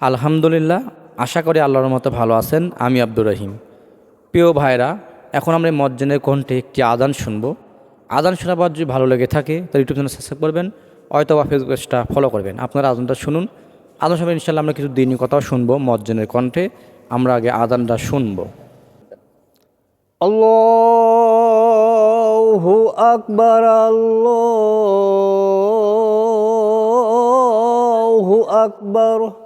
আলহামদুলিল্লাহ, আশা করি আল্লাহর মতো ভালো আছেন। আমি আব্দুর রহিম। প্রিয় ভাইরা এখন আমরা মজ্জেনের কণ্ঠে একটি আদান শুনব। আদান শোনাবার যদি ভালো লেগে থাকে, তাহলে ইউটিউব চ্যানেল সাবস্ক্রাইব করবেন হয়তো বা ফেসবুক পেজটা ফলো করবেন। আপনারা আদানটা শুনুন। আদান সবাই ইনশাল্লাহ আমরা কিছু দিনই কথাও শুনব মজ্জেনের কণ্ঠে। আমরা আগে আদানটা শুনব। আল্লাহু আকবার আল্লাহু আকবার।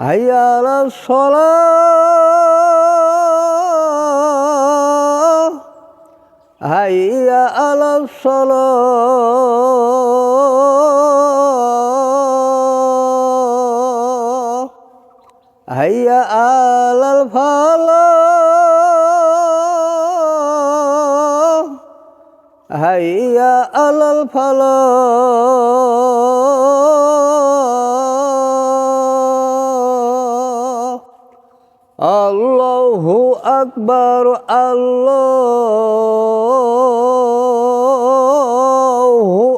হাইয়া আলাস সালাহ হাইয়া আলাস সালাহ হাইয়া আলাল ফালাহ হাইয়া আলাল Falah Allahu Akbar Allahu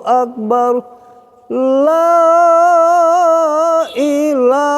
Akbar. La ilaha